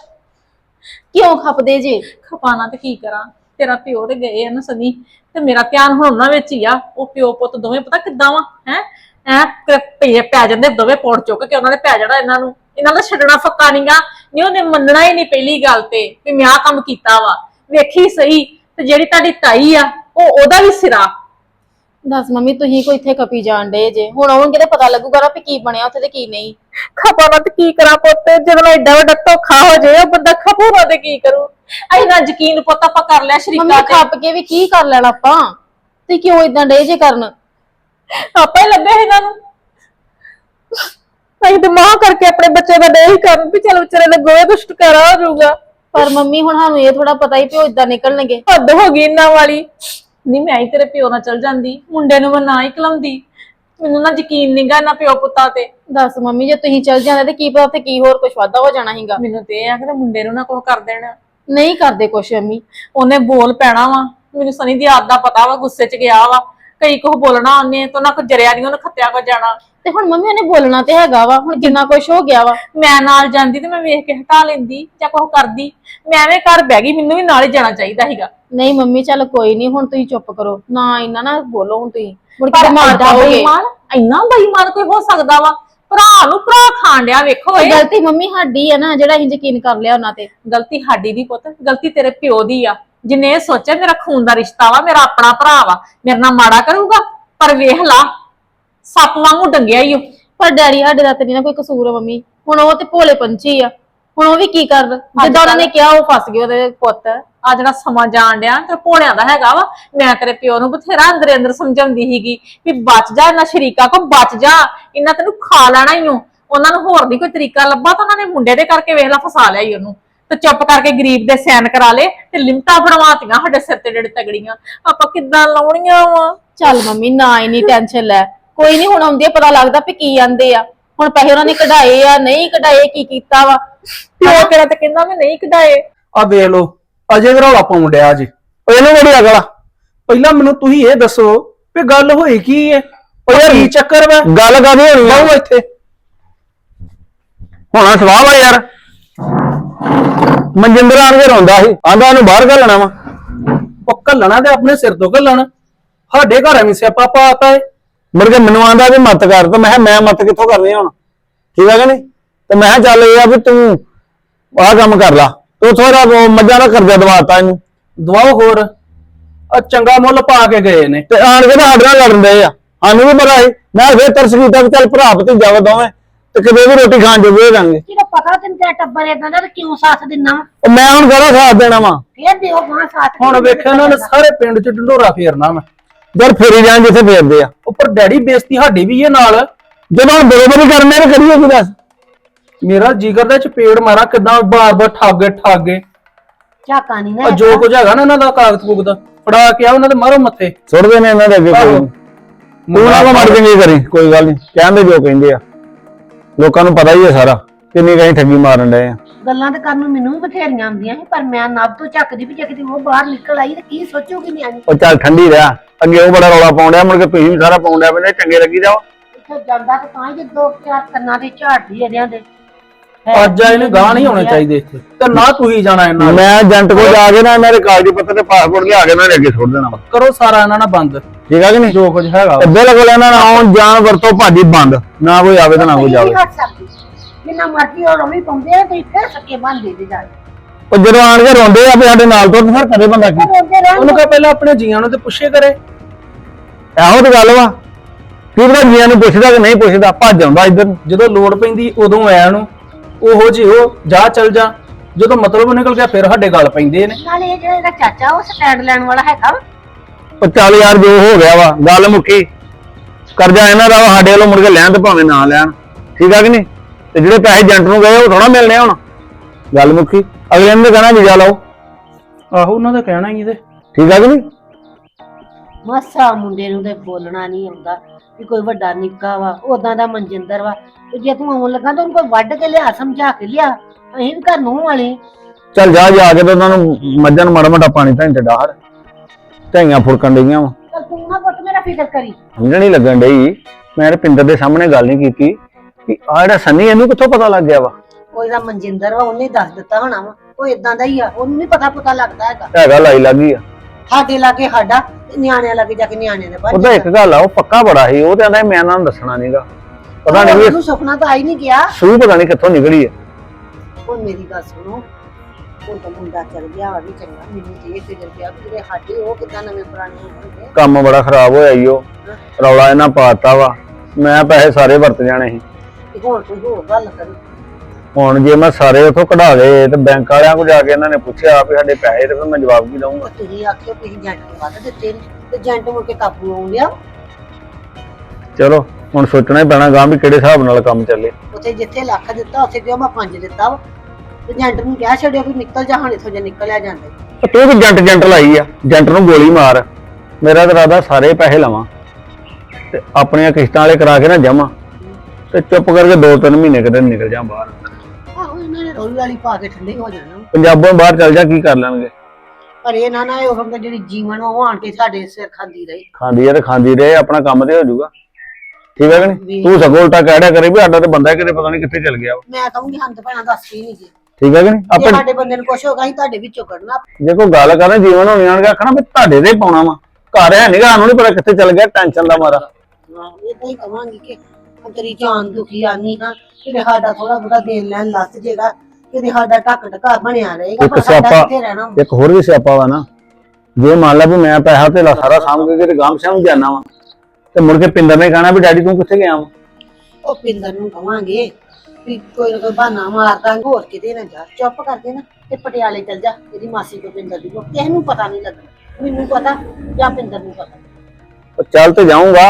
ਕਿਉਂ ਖਪਦੇ ਜੇ? ਖਪਾਣਾ ਤੇ ਕੀ ਕਰਾਂ? ਤੇਰਾ ਪਿਓ ਤੇ ਗਏ ਆ ਨਾ ਸਨੀ ਤੇ ਮੇਰਾ ਧਿਆਨ ਹੁਣ ਉਹਨਾਂ ਵਿੱਚ ਹੀ ਆ। ਉਹ ਪਿਓ ਪੁੱਤ ਦੋਵੇਂ ਪਤਾ ਕਿੱਦਾਂ ਵਾ ਹੈ? ਹੈ? ਪੈ ਪੈ ਜਾਂਦੇ ਦੋਵੇਂ ਪੌੜ ਚੁੱਕ ਕੇ ਉਹਨਾਂ ਨੇ ਪੈ ਜਾਣਾ ਇਹਨਾਂ ਨੂੰ। ਇਹਨਾਂ ਦਾ ਛੱਡਣਾ ਫੱਕਾ ਨਹੀਂਗਾ ਨਹੀਂ ਉਹਨੇ ਮੰਨਣਾ ਹੀ ਨਹੀਂ ਪਹਿਲੀ ਗੱਲ ਤੇ ਵੀ ਮੈਂ ਆਹ ਕੰਮ ਕੀਤਾ ਵਾ। ਵੇਖੀ ਸਹੀ ਤੇ ਜਿਹੜੀ ਤੁਹਾਡੀ ਤਾਈ ਆ ਉਹ ਉਹਦਾ ਵੀ ਸਿਰਾ। ਦੱਸ ਮੰਮੀ ਤੁਸੀਂ ਕੋਈ ਇੱਥੇ ਖਪੀ ਜਾਂਦੇ ਜੇ। ਹੁਣ ਆਉਣਗੇ ਤੇ ਪਤਾ ਲੱਗੂਗਾ ਨਾ ਵੀ ਕੀ ਬਣਿਆ ਉੱਥੇ ਤੇ ਕੀ ਨਹੀਂ। ਖਪਾਣਾ ਤੇ ਕੀ ਕਰਾਂ ਪੁੱਤ ਜਦੋਂ ਐਡਾ ਵੱਡਾ ਧੋਖਾ ਹੋ ਜਾਏ ਉਹ ਬੰਦਾ ਖਪੂਗਾ ਤੇ ਕੀ ਕਰੂ। ਇੰਨਾ ਯਕੀਨ ਪੁੱਤ ਆਪਾਂ ਕਰ ਲਿਆ ਮੰਮੀ ਸ਼ਰੀਕਾ ਤੇ। ਖੱਪ ਕੇ ਵੀ ਕੀ ਕਰ ਲੈਣਾ ਆਪਾਂ? ਤੇ ਕਿਉਂ ਇਦਾਂ ਡੇ ਜੇ ਕਰਨ? ਆਪਾਂ ਹੀ ਲੱਭੇ ਇਹਨਾਂ ਨੂੰ। ਅਸੀਂ ਦਿਮਾਗ ਕਰਕੇ ਆਪਣੇ ਬੱਚੇ ਦਾ ਨਹੀਂ ਕਰਨ ਵੀ ਚਲ ਵਿਚਾਰੇ ਦਾ ਗੋਏ ਤੋਂ ਛੁਟਕਾਰਾ ਹੋ ਜਾਊਗਾ। ਪਰ ਮੰਮੀ ਹੁਣ ਸਾਨੂੰ ਇਹ ਥੋੜਾ ਪਤਾ ਹੀ ਉਹ ਇਦਾਂ ਨਿਕਲਣਗੇ। ਹੱਦ ਹੋ ਗਈ ਇਹਨਾਂ ਵਾਲੀ। ਨਹੀਂ ਮੈਂ ਹੀ ਤੇਰੇ ਪਿਓ ਨਾਲ ਚਲ ਜਾਂਦੀ। ਮੁੰਡੇ ਨੂੰ ਮੈਂ ਨਾ ਹੀ ਕਲਾਉਂਦੀ। ਮੈਨੂੰ ਨਾ ਯਕੀਨ ਨਹੀਂਗਾ ਇਹਨਾਂ ਪਿਓ ਪੁੱਤਾਂ ਤੇ। ਦੱਸ ਮੰਮੀ ਜੇ ਤੁਸੀਂ ਚੱਲ ਜਾਂਦੇ ਤੇ ਕੀ ਪਤਾ ਉੱਥੇ ਕੀ ਹੋਰ ਕੁਝ ਵਾਧਾ ਹੋ ਜਾਣਾ ਸੀਗਾ। ਮੈਨੂੰ ਤੇ ਇਹ ਆ ਕਿ ਮੁੰਡੇ ਨੂੰ ਨਾ ਕੁਝ ਕਰ ਦੇਣਾ। ਨਹੀਂ ਕਰਦੇ ਕੁਛ ਮੰਮੀ। ਉਹਨੇ ਬੋਲ ਪੈਣਾ ਵਾ। ਮੈਨੂੰ ਸਨੀ ਦੀ ਆਦਤ ਦਾ ਪਤਾ ਵਾ ਗੁੱਸੇ 'ਚ ਗਿਆ ਵਾ। ਕਈ ਕੁਝ ਬੋਲਣਾ ਉਹਨੇ ਤਾਂ ਨਾ ਕੁਝ ਜਰਿਆ ਨਹੀਂ ਉਹਨੇ ਖੱਤਿਆ ਕੋ ਜਾਣਾ। ਤੇ ਹੁਣ ਮੰਮੀ ਉਹਨੇ ਬੋਲਣਾ ਤੇ ਹੈਗਾ ਵਾ ਹੁਣ ਕਿੰਨਾ ਕੁਛ ਹੋ ਗਿਆ ਵਾ। ਮੈਂ ਨਾਲ ਜਾਂਦੀ ਤੇ ਮੈਂ ਵੇਖ ਕੇ ਹਟਾ ਲੈਂਦੀ ਜਾਂ ਕੁਝ ਕਰਦੀ। ਮੈਂ ਐਵੇਂ ਘਰ ਬਹਿ ਗਈ ਮੈਨੂੰ ਵੀ ਨਾਲ ਹੀ ਜਾਣਾ ਚਾਹੀਦਾ ਸੀਗਾ। ਨਹੀਂ ਮੰਮੀ ਚੱਲ ਕੋਈ ਨਹੀਂ ਹੁਣ ਤੁਸੀਂ ਚੁੱਪ ਕਰੋ। ਨਾ ਇੰਨਾ ਨਾ ਬੋਲੋ ਹੁਣ ਤੁਸੀਂ। ਮੁੜ ਪਰ ਕੇ ਮਾਰ ਐਡਾ ਜਾਓਗੇ। ਬੇਈਮਾਨ ਇੰਨਾ ਬੇਈਮਾਨ ਕੋਈ ਹੋ ਸਕਦਾ ਵਾ? ਭਰਾ ਨੂੰ ਭਰਾ ਖਾਣ ਡਿਆ ਵੇਖੋ ਇਹ। ਗਲਤੀ ਮੰਮੀ ਸਾਡੀ ਆ ਨਾ ਜਿਹੜਾ ਅਸੀਂ ਯਕੀਨ ਕਰ ਲਿਆ ਉਹਨਾਂ ਤੇ। ਗਲਤੀ ਸਾਡੀ ਦੀ ਪੁੱਤ ਗਲਤੀ ਤੇਰੇ ਪਿਓ ਦੀ ਆ। ਜਿਨੇ ਇਹ ਸੋਚਿਆ ਮੇਰਾ ਖੂਨ ਦਾ ਰਿਸ਼ਤਾ ਵਾ ਮੇਰਾ ਆਪਣਾ ਭਰਾ ਵਾ ਮੇਰੇ ਨਾਲ ਮਾੜਾ ਕਰੂਗਾ? ਪਰ ਵੇਖ ਲਾ ਸੱਪ ਵਾਂਗੂ ਡੰਗਿਆ ਹੀ ਉਹ ਪਰ ਡੈਡੀ ਸਾਡੇ ਦਾ ਤੇ ਨੀ ਨਾ ਕੋਈ ਕਸੂਰ ਆ ਮੰਮੀ। ਹੁਣ ਉਹ ਤੇ ਭੋਲੇ ਪੰਛੀ ਆ। ਹੁਣ ਉਹ ਵੀ ਕੀ ਕਰਨ? ਜਿੱਦਾਂ ਉਹਨਾਂ ਨੇ ਕਿਹਾ ਉਹ ਫਸ ਗਏ ਉਹਦੇ ਪੁੱਤ। ਆ ਜਿਹੜਾ ਸਮਾਂ ਜਾਣ ਡਿਆ ਤੇ ਭੋਲਿਆਂ ਦਾ ਹੈਗਾ ਵਾ ਮੈਂ ਤੇਰੇ ਪਿਓ ਨੂੰ ਬਥੇਰਾ ਅੰਦਰ ਅੰਦਰ ਸਮਝਾਉਂਦੀ ਸੀਗੀ ਵੀ ਬਚ ਜਾ ਇਹਨਾਂ ਸ਼ਰੀਕਾ ਕੋ ਬਚ ਜਾ। ਇਹਨਾਂ ਤੈਨੂੰ ਖਾ ਲੈਣਾ ਹੀ ਓ। ਉਹਨਾਂ ਨੂੰ ਹੋਰ ਨਹੀਂ ਕੋਈ ਤਰੀਕਾ ਲੱਭਾ ਤਾਂ ਉਹਨਾਂ ਨੇ ਮੁੰਡੇ ਦੇ ਕਰਕੇ ਵੇਖ ਲਾ ਫਸਾ ਲਿਆ ਹੀ ਉਹਨੂੰ। ਤੇ ਚੁੱਪ ਕਰਕੇ ਗਰੀਬ ਦੇ ਸੈਨ ਕਰਾ ਲੇ ਤੇ ਲਿਮਟਾਂ ਬਣਵਾਤੀਆਂ ਸਾਡੇ ਸਿਰ ਤੇ ਜਿਹੜੇ ਤਗੜੀਆਂ। ਆਪਾਂ ਕਿੱਦਾਂ ਲਾਉਣੀਆਂ ਵਾ? ਚੱਲ ਮੰਮੀ ਨਾ ਇਨੀ ਟੈਨਸ਼ਨ ਲੈ। ਕੋਈ ਨਹੀਂ ਹੁਣ ਆਉਂਦੇ ਪਤਾ ਲੱਗਦਾ ਵੀ ਕੀ ਆਂਦੇ ਆ। ਹੁਣ ਪੈਸੇ ਉਹਨਾਂ ਨੇ ਕਢਾਏ ਆ ਨਹੀਂ ਕਢਾਏ ਕੀ ਕੀਤਾ ਵਾ? ਪਿਓ ਤੇਰਾ ਤੇ ਕਹਿੰਦਾ ਮੈਂ ਨਹੀਂ ਕਢਾਏ। ਆ ਦੇਖ ਲਓ ਅਜੇ ਵੀ ਰੌਲਾ ਪਾਉਣ ਡਿਆ ਜੀ। ਇਹਨੂੰ ਬੜੀ ਅਗਲਾ ਪਹਿਲਾਂ ਮੈਨੂੰ ਤੁਸੀਂ ਇਹ ਦੱਸੋ ਵੀ ਗੱਲ ਹੋਈ ਕੀ ਹੈ? ਉਹ ਯਾਰ ਕੀ ਚੱਕਰ ਵਾ? ਗੱਲ ਕਾਦੀ ਹੋਣੀ ਆ? ਬਾਹੂ ਇੱਥੇ। ਹੋਣਾ ਸਵਾਹ ਵਾ ਯਾਰ। ਮਨਜਿੰਦਰ ਆਣ ਕੇ ਰੋਂਦਾ ਸੀ। ਆਂਦਾ ਉਹਨੂੰ ਬਾਹਰ ਘੱਲਣਾ ਵਾ। ਉਹ ਘੱਲਣਾ ਤੇ ਆਪਣੇ ਸਿਰ ਤੋਂ ਘੱਲਣ। ਸਾਡੇ ਘਰ ਐਵੇਂ ਸਿਆਪਾ ਪਾਤਾ ਏ। ਮੁੜ ਕੇ ਮੈਨੂੰ ਆਂਦਾ ਵੀ ਮਤ ਕਰ। ਤੇ ਮੈਂ ਕਿਹਾ ਮੈਂ ਮਤ ਕਿੱਥੋਂ ਕਰਨੀ ਹੁਣ? ਠੀਕ ਹੈ ਕਿ ਨਹੀਂ? ਤੇ ਮੈਂ ਕਿਹਾ ਚੱਲ ਇਹ ਆ ਵੀ ਤੂੰ ਆਹ ਕੰਮ ਕਰ ਲਾ। ਤੂੰ ਥੋੜਾ ਮੱਝਾਂ ਦਾ ਕਰਜ਼ਾ ਦਵਾਤਾ ਇਹਨੂੰ। ਦਵਾਓ ਹੋਰ। ਆ ਚੰਗਾ ਮੁੱਲ ਪਾ ਕੇ ਗਏ ਨੇ। ਤੇ ਆਣ ਕੇ ਤਾਂ ਸਾਡੇ ਨਾਲ ਲੜਨ ਦੇ ਆ। ਸਾਨੂੰ ਵੀ ਪਤਾ ਸੀ। ਮੈਂ ਫੇਰ ਤਰਸ ਕੀਤਾ ਵੀ ਚੱਲ ਭਰਾ ਭਤੀਜਾ ਵਾ ਦੋਵੇਂ। ਤੇ ਕਿਤੇ ਵੀ ਰੋਟੀ ਖਾਣ ਜੋਗੇ ਹੋ ਜਿਹੜਾ ਪਤਾ ਤੈਨੂੰ ਤੇਰਾ ਟੱਬਰ ਇਦਾਂ ਦਾ ਤੇ ਕਿਉਂ ਸਾਥ ਦਿੰਨਾ ਵਾ? ਉਹ ਮੈਂ ਹੁਣ ਕਹਦਾ ਸਾਥ ਦੇਣਾ ਵਾ। ਫੇਰ ਦਿਓ ਗਾਂ ਸਾਥ ਹੁਣ ਵੇਖਿਆ ਇਹਨਾਂ ਨੇ ਸਾਰੇ ਪਿੰਡ 'ਚ ਢੰਡੋਰਾ ਫੇਰਨਾ ਮੈਂ ਜਦ ਫੇਰੀ ਜਾਣ ਜਿੱਥੇ ਫੇਰਦੇ ਆ। ਉੱਪਰ ਡੈਡੀ ਬੇਇੱਜ਼ਤੀ ਸਾਡੀ ਵੀ ਇਹ ਨਾਲ। ਜਦੋਂ ਹੁਣ ਬਰੋਬਰੀ ਕਰਨੇ ਨੇ ਕਰੀਏ ਕੀ ਦੱਸ? ਮੇਰਾ ਜਿਗਰ ਦਾ ਚਪੇੜ ਮਾਰਾ ਕਿਦਾਂ ਬਾਰ-ਬਾਰ ਠਾਗੇ ਠਾਗੇ। ਝਾਕਾ ਨਹੀਂ ਨਾ ਜੋ ਕੁਝ ਹੈਗਾ ਨਾ ਇਹਨਾਂ ਦਾ ਕਾਗਜ਼ ਕੁਗਜ਼ ਦਾ। ਫੜਾ ਕੇ ਆ ਉਹਨਾਂ ਦੇ ਮਾਰੋ ਮੱਥੇ। ਸੁੱਟਦੇ ਨੇ ਇਹਨਾਂ ਦੇ ਅੱਗੇ ਕੋਈ। ਆਹੋ। ਨੀ। ਤੂੰ ਨਾ ਕੋ ਕਰੀ ਕੋਈ ਗੱਲ ਨਹੀਂ ਕਹਿੰਦੇ ਜੋ ਕਹਿੰਦੇ ਆ। ਲੋਕਾਂ ਨੂੰ ਪਤਾ ਹੀ ਹੈ ਸਾਰਾ ਕਿੰਨੀ ਕਹੀਂ ਠੱਗੀ ਮਾਰਨ ਡਏ ਆ ਗੱਲਾਂ ਤੇ ਕਰਨ ਨੂੰ ਮੈਨੂੰ ਵੀ ਬਥੇਰੀਆਂ ਆਉਂਦੀਆਂ ਸੀ ਪਰ ਮੈਂ ਨੱਬ ਤੋਂ ਝੱਕਦੀ ਵੀ ਜੇ ਕਿਤੇ ਉਹ ਬਾਹਰ ਨਿਕਲ ਆਈ ਤੇ ਕੀ ਸੋਚੂਗੀ ਨਿਆਣੀ? ਉਹ ਚੱਲ ਠੰਡੀ ਰਿਹਾ ਅੱਗੇ ਉਹ ਬੜਾ ਰੌਲਾ ਪਾਉਂਦਿਆ ਮੁੜ ਕੇ ਤੁਸੀਂ ਵੀ ਸਾਰਾ ਪਾਉਂਦਿਆ ਪੈਂਦੇ ਚੰਗੇ ਲੱਗੀ ਜਾਓ। ਇੱਥੇ ਜਾਂਦਾ ਤੇ ਤਾਂ ਹੀ ਜੇ ਦੋ ਚਾਰ ਕੰਨਾਂ ਦੇ ਝਾੜਦੀ ਇਹਦਿਆਂ ਦੇ। ਅੱਜ ਇਹਨੇ ਗਾਹ ਨਹੀਂ ਹੋਣੇ ਚਾਹੀਦੇ ਇੱਥੇ। ਤੇ ਨਾ ਤੂੰ ਹੀ ਜਾਣਾ ਇਹਨਾਂ ਨਾਲ ਮੈਂ ਏਜੰਟ ਕੋਲ ਜਾ ਕੇ ਨਾ ਇਹਨਾਂ ਦੇ ਕਾਗਜ਼ੀ ਪੱਤਰ ਤੇ ਪਾਸਪੋਰਟ ਲਿਆ ਕੇ ਇਹਨਾਂ ਅੱਗੇ ਸੁੱਟ ਦੇਣਾ ਵਾ। ਕਰੋ ਸਾਰਾ ਇਹਨਾਂ ਨਾਲ ਬੰਦ। ਠੀਕ ਆ ਕਿ ਨਹੀਂ? ਜੋ ਕੁਝ ਹੈਗਾ ਤੇ ਬਿਲਕੁਲ ਇਹਨਾਂ ਨਾਲ ਆਉਣ ਜਾਣ ਵਰਤੋਂ ਭਾਜੀ ਬੰਦ। ਨਾ ਕੋਈ ਆਵੇ ਤੇ ਨਾ ਕੋਈ ਜਾਵੇ। ਹਟ ਸਕਦੀ ਜਿੰਨਾ ਮਰਜ਼ੀ ਉਹ ਰਵੀ ਪਾਉਂਦੇ ਆ ਤੇ ਫਿਰ ਸੱਕੇ ਬੰਦੇ ਦੇ ਜਾ ਉਹ ਜਦੋਂ ਆਣ ਕੇ ਰੋਂਦੇ ਆ ਵੀ ਸਾਡੇ ਨਾਲ ਤੁਰ ਫਿਰ ਕਦੇ ਬੰਦਾ ਕੀ? ਰੋਂਦੇ ਰਹਿਣ ਉਹਨੂੰ ਕਹ ਪਹਿਲਾਂ ਆਪਣੇ ਜੀਆਂ ਨੂੰ ਤੇ ਪੁੱਛੇ ਕਰੇ। ਇਹੋ ਤੇ ਗੱਲ ਵਾ। ਕੀ ਪਤਾ ਜੀਆਂ ਨੂੰ ਪੁੱਛਦਾ ਕਿ ਨਹੀਂ ਪੁੱਛਦਾ ਭੱਜ ਆਉਂਦਾ ਇੱਧਰ ਨੂੰ। ਜਦੋਂ ਲੋੜ ਪੈਂਦੀ ਉਦੋਂ ਆਇਆ ਨੂੰ ਉਹੋ ਜਿਹੀ ਉਹ ਜਾ ਚਲ ਜਾ। ਜਦੋਂ ਮਤਲਬ ਨਿਕਲ ਗਿਆ ਫਿਰ ਸਾਡੇ ਗੱਲ ਪੈਂਦੇ ਨੇ। ਨਾਲੇ ਇਹ ਜਿਹੜਾ ਇਹਦਾ ਚਾਚਾ ਉਹ ਸਟੈਂਡ ਲੈਣ ਵਾਲਾ ਹੈਗਾ ਵਾ। ਉਹ ਚੱਲ ਯਾਰ ਜੋ ਹੋ ਗਿਆ ਵਾ ਗੱਲ ਮੁੱਕੀ। ਕਰਜ਼ਾ ਇਹਨਾਂ ਦਾ ਵਾ, ਸਾਡੇ ਵੱਲੋਂ ਮੁੜ ਕੇ ਲੈਣ ਤੇ ਭਾਵੇਂ ਨਾ ਲੈਣ। ਠੀਕ ਆ ਕਿ ਨਹੀਂ? ਤੇ ਜਿਹੜੇ ਪੈਸੇ ਏਜੰਟ ਨੂੰ ਗਏ ਉਹ ਥੋੜਾ ਮਿਲਣੇ ਹੁਣ। ਗੱਲ ਮੁੱਕੀ। ਅਗਲੇ ਨੇ ਤਾਂ ਕਹਿਣਾ ਵੀਜ਼ਾ ਲਾਓ। ਆਹੋ ਉਹਨਾਂ ਦਾ ਕਹਿਣਾ ਹੀ ਇਹਦੇ। ਠੀਕ ਆ ਕਿ ਨਹੀਂ? ਮਸਾ ਮੁੰਡੇ ਨੂੰ ਤੇ ਬੋਲਣਾ ਨਹੀਂ ਆਉਂਦਾ ਵੀ ਕੋਈ ਵੱਡਾ ਨਿੱਕਾ ਵਾ ਉਦਾਂ ਦਾ ਮਨਜਿੰਦਰ ਵਾ। ਤੇ ਜੇ ਤੂੰ ਆਉਣ ਲੱਗਾ ਤਾਂ ਉਹਨੂੰ ਕੋਈ ਵੱਢ ਕੇ ਲਿਆ ਸਮਝਾ ਕੇ ਲਿਆ। ਅਸੀਂ ਵੀ ਘਰ ਨੂੰ ਵਾਲੇ ਚੱਲ ਜਾ ਜਾ ਕੇ ਤੇ ਉਹਨਾਂ ਨੂੰ ਮੱਝਾਂ ਨੂੰ ਮਾੜਾ ਪਾਣੀ ਤਾਂ ਡਾਹਰ ਢਾਈਆਂ ਫੁਰਕਣ ਡਈਆਂ ਵਾ। ਚੱਲ ਤੂੰ ਨਾ ਪੁੱਤ ਮੇਰਾ ਫਿਕਰ ਕਰੀ। ਸਮਝਣ ਹੀ ਲੱਗਣ ਡਈ। ਮੈਂ ਰਪਿੰਦਰ ਦੇ ਸਾਹਮਣੇ ਗੱਲ ਨਹੀਂ ਕੀਤੀ ਕਿ ਆ ਜਿਹੜਾ ਸੰਨੀ ਇਹਨੂੰ ਕਿੱਥੋਂ ਪਤਾ ਲੱਗ ਗਿਆ ਵਾ? ਉਹ ਇਹਦਾ ਮਨਜਿੰਦਰ ਵਾ ਉਹਨੇ ਦੱਸ ਦਿੱਤਾ ਹੋਣਾ ਵਾ। ਉਹ ਇਦਾਂ ਦਾ ਹੀ ਆ ਉਹਨੂੰ ਨਹੀਂ ਪਤਾ ਪਤਾ ਲੱਗਦਾ ਹੈਗਾ। ਹੈਗਾ ਲਾਈ ਲੱਗੀ ਆ। ਸਾਡੇ ਲਾਗੇ ਸਾਡਾ ਤੇ ਨਿਆਣਿਆਂ ਲਾਗੇ ਜਾ ਕੇ ਨਿਆਣਿਆਂ ਨੇ ਉਹਦਾ ਇੱਕ ਗੱਲ ਆ ਉਹ ਪੱਕਾ ਬੜਾ ਸੀ ਉਹ ਤੇ ਆਂਦਾ ਮੈਂ ਇਹਨਾਂ ਨੂੰ ਦੱਸਣਾ ਨਹੀਂਗਾ ਪਤਾ ਨਹੀਂ ਵੀ ਉਹਨੂੰ ਸੁਪਨਾ ਤਾਂ ਆਈ ਨਹੀਂ ਗਿਆ। ਸੂਹ ਪਤਾ ਨਹੀਂ ਕਿੱਥੋਂ ਨਿਕਲੀ ਹੈ ਹੁਣ ਮੇਰੀ ਗੱਲ ਸੁਣੋ ਹੁਣ ਤਾਂ ਮੁੰਡਾ ਚੱਲ ਗਿਆ ਆ ਵੀ ਚੰਗਾ ਮੈਨੂੰ ਤੇ ਇਹ ਫਿਕਰ ਪਿਆ ਵੀ ਜਿਹੜੇ ਸਾਡੇ ਉਹ ਕਿਦਾਂ ਨਵੇਂ ਪੁਰਾਣੇ ਹੋਣਗੇ ਕੰਮ ਬੜਾ ਖਰਾਬ ਹੋਇਆ ਈ ਉਹ। ਰੌਲਾ ਇਹਨਾਂ ਪਾਤਾ ਵਾ। ਮੈਂ ਪੈਸੇ ਸਾਰੇ ਵਰਤ ਜਾਣੇ ਸੀ। ਤੇ ਹੁਣ ਕੋਈ ਹੋਰ ਗੱਲ ਕਰੀ। ਹੁਣ ਜੇ ਮੈਂ ਸਾਰੇ ਉਥੋਂ ਕਢਾ ਲਏ ਤੇ ਬੈਂਕ ਵਾਲਿਆਂ ਕੋਲ ਜਾ ਕੇ ਇਹਨਾਂ ਨੇ ਪੁੱਛਿਆ ਵੀ ਸਾਡੇ ਪੈਸੇ ਤੇ ਫਿਰ ਮੈਂ ਜਵਾਬ ਕੀ ਦਊਂਗਾ? ਉਹ ਤੁਸੀਂ ਆਖਿਓ ਤੁਸੀਂ ਜੰਟ ਨੂੰ ਵੱਧ ਦਿੱਤੇ ਨੇ ਤੇ ਜੰਟ ਮੁੜ ਕੇ ਕਾਬੂ ਆਉਣ ਲਿਆ? ਚਲੋ ਹੁਣ ਸੋਚਣਾ ਹੀ ਪੈਣਾ ਗਾਂ ਵੀ ਕਿਹੜੇ ਹਿਸਾਬ ਨਾਲ ਕੰਮ ਚੱਲੇ। ਉੱਥੇ ਜਿੱਥੇ ਲੱਖ ਦਿੱਤਾ ਉੱਥੇ ਕਿਉਂ ਮੈਂ ਪੰਜ ਦਿੱਤਾ ਵਾ? ਤੇ ਜੰਟ ਨੂੰ ਕਹਿ ਛੱਡਿਓ ਵੀ ਨਿਕਲ ਜਾ ਹੁਣ ਇੱਥੋਂ ਜੇ ਨਿਕਲਿਆ ਜਾਂਦਾ। ਤੇ ਤੂੰ ਵੀ ਜੰਟ ਜੰਟ ਲਾਈ ਆ। ਜੰਟ ਨੂੰ ਗੋਲੀ ਮਾਰ। ਮੇਰਾ ਤਾਂ ਇਰਾਦਾ ਸਾਰੇ ਪੈਸੇ ਲਵਾਂ। ਤੇ ਆਪਣੀਆਂ ਕਿਸ਼ਤਾਂ ਵਾਲੇ ਕਰਾ ਕੇ ਨਾ ਜਮਾ। ਤੇ ਚੁੱਪ ਕਰਕੇ ਦੋ ਤਿੰਨ ਮਹੀਨੇ ਕਿਤੇ ਨਿਕਲ ਜਾ ਬਾਹਰ। ਇਹਨਾਂ ਨੇ ਰੋਈ ਵਾਲੀ ਪਾ ਕੇ ਠੰਡੇ ਹੋ ਜਾਣਾ। ਪੰਜਾਬੋਂ ਬਾਹਰ ਚੱਲ ਜਾ ਕੀ ਕਰ ਲੈਣਗੇ? ਪਰ ਇਹ ਨਾ ਨਾ ਉਹ ਹੁੰਦਾ ਜਿਹੜੀ ਜੀਵਨ ਉਹ ਆਣ ਕੇ ਸਾਡੇ ਸਿਰ ਖਾਂਦੀ ਰਹੀ। ਖਾਂਦੀ ਆ ਤੇ ਖਾਂਦੀ ਰਹੇ ਆਪਣਾ ਕੰਮ ਤੇ ਹੋ ਜਾਊਗਾ। ਠੀਕ ਹੈ ਕਿ ਨਹੀਂ? ਤੂੰ ਸਗੋਂ ਉਲਟਾ ਕਹਿ ਡਿਆ ਕਰੇ ਵੀ ਸਾਡਾ ਤੇ ਬੰਦਾ ਕਿਤੇ ਪਤਾ ਨਹੀਂ ਕਿੱਥੇ ਚੱਲ ਗਿਆ ਵਾ। ਮੈਂ ਕਹੂੰਗੀ ਹੰਦ ਭੈਣਾਂ ਦੱਸ ਹੀ ਨਹੀਂ ਜੀ। ਠੀਕ ਹੈ ਕਿ ਨਹੀਂ? ਜੇ ਆਪਣੇ ਸਾਡੇ ਬੰਦੇ ਨੂੰ ਹੋਗਾ ਹੀ ਤੁਹਾਡੇ ਵਿੱਚੋਂ ਕੱਢਣਾ। ਜੇ ਕੋਈ ਗੱਲ ਕਰਾਂ ਜੀਵਨ ਹੋਣੀ ਆਣ ਕੇ ਆਖਣਾ ਵੀ ਤੁਹਾਡੇ ਤੇ ਹੀ ਪਾਉਣਾ ਵਾ। ਘਰ ਹੈ ਨਹੀਂਗਾ ਸਾਨੂੰ ਨਹੀਂ ਪਤਾ ਕਿੱਥੇ ਚੱਲ ਗਿਆ ਟੈਨਸ਼ਨ ਦਾ ਮਾਰਾ। ਇਦਾਂ ਹੀ ਕਵਾਂਗੀ ਕਿ ਅੰਤਰੀ ਜਾਨ ਦੁਖੀ ਆਨੀ ਹਾਂ ਕਿ ਸਾਡਾ ਥੋੜਾ ਬਹੁਤਾ ਦੇਣ ਲੈਣ ਲੱਥ ਜੇਗਾ ਕਿ ਸਾਡਾ ਢੱਕ ਢਕਾ ਬਣਿਆ ਰਹੇਗਾ ਇੱਕ ਪਰ ਸਾਡਾ ਕਿੱਥੇ ਰਹਿਣਾ ਇੱਕ ਹੋਰ ਵੀ ਸਿਆਪਾ ਵਾ ਨਾ ਜੇ ਮੰਨ ਲਾ ਵੀ ਮੈਂ ਪੈਸਾ ਤੇ ਸਾਰਾ ਸਾਂਭ ਕੇ ਕਿਤੇ ਗਾਂਵ ਸਿਆਮ ਜਾਣਾ ਵਾ ਤੇ ਮੁੜ ਕੇ ਪਿੰਦਰ ਨੇ ਕਹਣਾ ਵੀ ਡੈਡੀ ਤੂੰ ਕਿੱਥੇ ਗਿਆ ਵਾ? ਉਹ ਪਿੰਦਰ ਨੂੰ ਕਵਾਂਗੇ ਵੀ ਕੋਈ ਨਾ ਕੋਈ ਬਹਾਨਾ ਮਾਰਦਾ ਹੋਰ ਕਿਤੇ ਨਾ ਜਾ ਚੁੱਪ ਕਰਕੇ ਨਾ ਤੇ ਪਟਿਆਲੇ ਚਲ ਜਾ ਇਹਦੀ ਮਾਸੀ ਕੋ ਪਿੰਦਰ ਦੀ ਕੋ ਕਿਸੇ ਨੂੰ ਪਤਾ ਨਹੀਂ ਲੱਗਣਾ ਮੈਨੂੰ ਪਤਾ ਜਾਂ ਪਿੰਦਰ ਨੂੰ ਪਤਾ। ਉਹ ਚੱਲ ਤੇ ਜਾਊਂਗਾ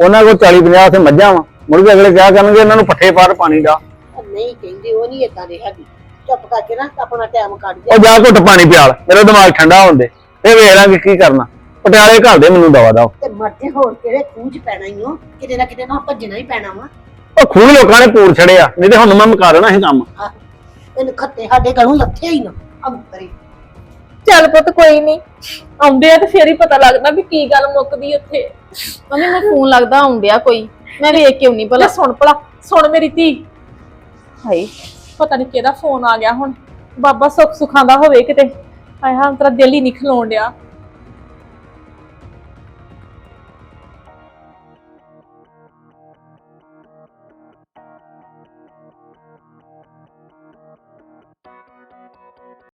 ਉਹਨਾਂ ਕੋਲ 40 50 ਉੱਥੇ ਮੱਝਾਂ ਵਾ। ਮੁੜ ਕੇ ਅਗਲੇ ਕਿਆ ਕਰਨਗੇ ਇਹਨਾਂ ਨੂੰ ਪੱਠੇ ਪਾਰ ਪਾਣੀ ਦਾ। ਉਹ ਨਹੀਂ ਕਹਿੰਦੇ ਉਹ ਨਹੀਂ ਏਦਾਂ ਦੇ ਹੈਗੀ। ਚੁੱਪ ਕਰਕੇ ਨਾ ਆਪਣਾ ਟਾਈਮ ਕੱਢ ਉਹ ਜਾ ਜਾ ਘੁੱਟ ਪਾਣੀ ਪਿਆਲ ਮੇਰਾ ਦਿਮਾਗ ਠੰਡਾ ਹੁੰਦੇ ਇਹ ਵੇਖ ਲਾਂਗੇ ਕੀ ਕਰਨਾ। ਪਟਿਆਲੇ ਘਰ ਦੇ ਮੈਨੂੰ ਦਵਾ ਦਓ। ਤੇ ਮਰਦੇ ਹੋਰ ਕਿਹੜੇ ਖੂਹ ਚ ਪੈਣਾ ਹੀ ਹੋ ਕਿਤੇ ਨਾ ਕਿਤੇ ਨਾ ਭੱਜਣਾ ਹੀ ਪੈਣਾ ਵਾ। ਉਹ ਖੂਹ ਲੋਕਾਂ ਨੇ ਪੂਰ ਛੜਿਆ ਨਹੀਂ ਤੇ ਹੁਣ ਮੈਂ ਮੁਕਾ ਦੇਣਾ ਸੀ ਕੰਮ। ਆਹ, ਇਹਨੂੰ ਖੱਤੇ ਸਾਡੇ ਘਰੋਂ ਲੱਥੇ ਹੀ ਨਾ। ਅੰਤਰੀ। ਚੱਲ ਪੁੱਤ ਕੋਈ ਨਹੀਂ ਆਉਂਦੇ ਆ ਤੇ ਫੇਰ ਹੀ ਪਤਾ ਲੱਗਦਾ ਵੀ ਕੀ ਗੱਲ ਮੁੱਕਦੀ ਉੱਥੇ। ਮੰਮੀ ਮੈਂ ਫੋਨ ਲੱਗਦਾ ਆਉਂਦਿਆ ਕੋਈ। ਮੈਂ ਵੇਖ ਕੇ ਆਉਣੀ ਲੈ ਭਲਾ ਸੁਣ ਭਲਾ ਸੁਣ ਮੇਰੀ ਧੀ। ਹਾਏ। ਪਤਾ ਨਹੀਂ ਕਿਹਦਾ ਫੋਨ ਆ ਗਿਆ ਹੁਣ। ਬਾਬਾ ਸੁੱਖ ਸੁਖਾਂ ਦਾ ਹੋਵੇ ਕਿਤੇ। ਆਏ ਹਾਂ ਤੇਰਾ ਦਿਲ ਹੀ ਨਹੀਂ ਖਲੋਣ ਡਿਆ।